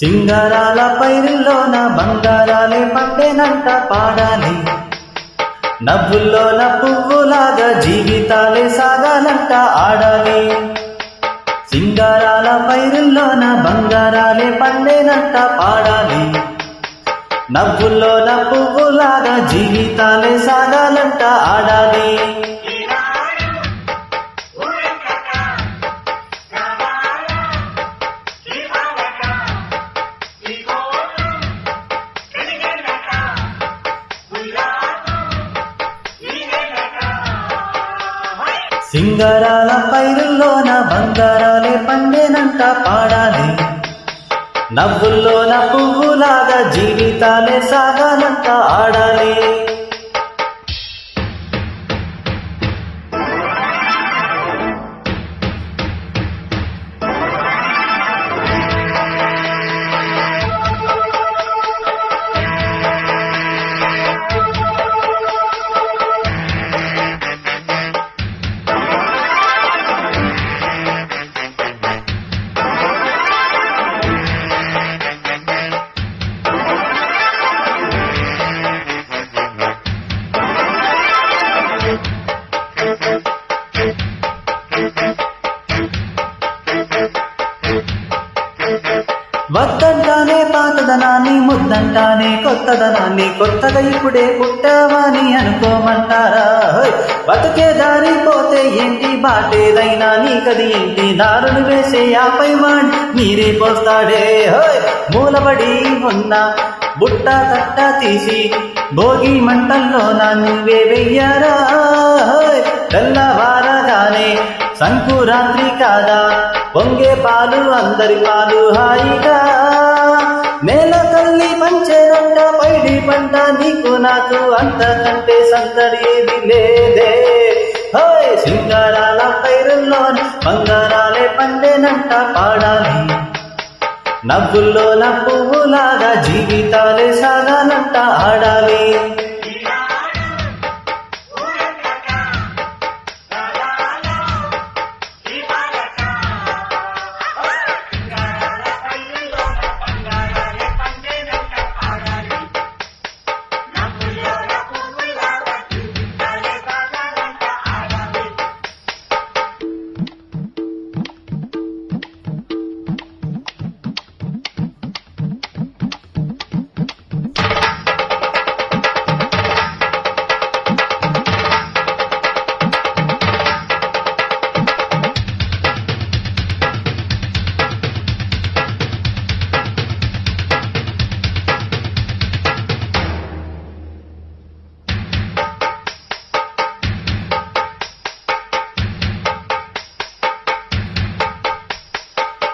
సింగారాల పైరుల్లోన బంగారాలే పండేనంట పాడాలి. నవ్వుల్లోన పువ్వులాగా జీవితాలే సాగాలంట ఆడాలి. సింగారాల పైరుల్లోన బంగారాలే పండేనంట పాడాలి. నవ్వుల్లోన పువ్వులాగా జీవితాలే సాగాలంట ఆడాలి. సింగారాల పైరుల్లోన బంగారాలే పండేనంట పాడాలి. నవ్వుల్లోన పువ్వులాగా జీవితాలే సాగాలంట ఆడాలి. వద్దంటానే పాతదనాన్ని ముద్దంటానే కొత్తదనాన్ని కొత్తగా ఇప్పుడే పుట్టావని అనుకోమంటారా? హోయ్! బతుకే దారి పోతే ఏంటి బాటేదైనా? నీకది ఏంటి? దారులు వేసే యాపై వాణ్ నీరే పోస్తాడే. మూలబడి ఉన్న బుట్ట తట్ట తీసి భోగి మంటల్లో నువ్వే వెయ్యారా? తెల్లవారగానే సంకురాత్రి కాదా? వంగే పాలు అందరి పాలు హాయిగా. నేల తల్లి పంచేనంట పైడి పంట నీకు నాకు అంతకంటే సందడి ఏది లేదే. హోయ్ సింగారాల పైరుల్లో బంగారాలే పండేనంట పాడాలి. నవ్వుల్లోన పువ్వులాగా జీవితాలే సాగాలంట ఆడాలి.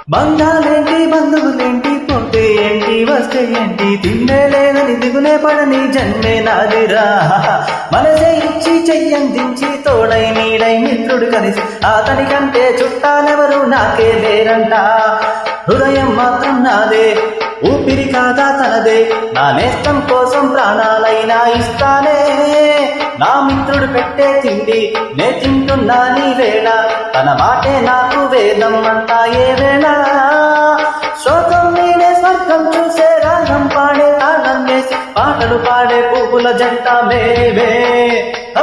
బంధాలేంటి బంధువులేంటి పోతే ఏంటి వస్తే ఏంటి తిండే లేదని దిగునే పడని జన్మే నాదిరా. మనసే ఇచ్చి చెయ్యందించి తోడై నీడై మిత్రుడు కలిసి అతని కంటే చుట్టాలెవరు నాకే లేరంట. హృదయం మాత్రం నాదే ఊపిరి కాదా తనదే నా నేస్తం కోసం ప్రాణాలైనా ఇస్తానే. నా మిత్రుడు పెట్టే తిండి నే తింటున్నా నీ వేళ. తన మాటే నాకు వేదం అంటా ఏ వేళ. శోకం నేనే స్వర్గం చూసే రాగం పాడే తాళం వేసి పాటలు పాడే పువ్వుల జంట మేమే.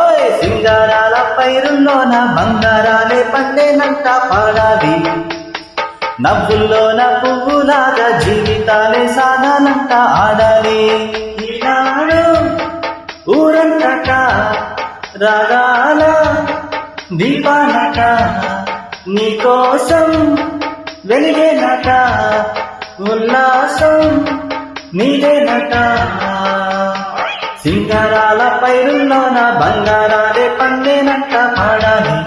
ఓయ్ సింగారాల పైరుల్లోన బంగారాలే పండేనంట పాడాలి నవ్వుల్లోన పువ్వులాగా జీవితాలే సాగాలంట ఆడాలి. ఊరంతట రాగాల దీపానట నీకోసం వెలిగేనట ఉల్లాసం నీదేనట సింగారాల పైరుల్లోన బంగారాలే పండేనట్ట పాడాలి.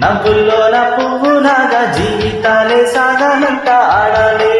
నవ్వుల్లోన పువ్వులాగా జీవితాలే సాగానంట ఆడాలి.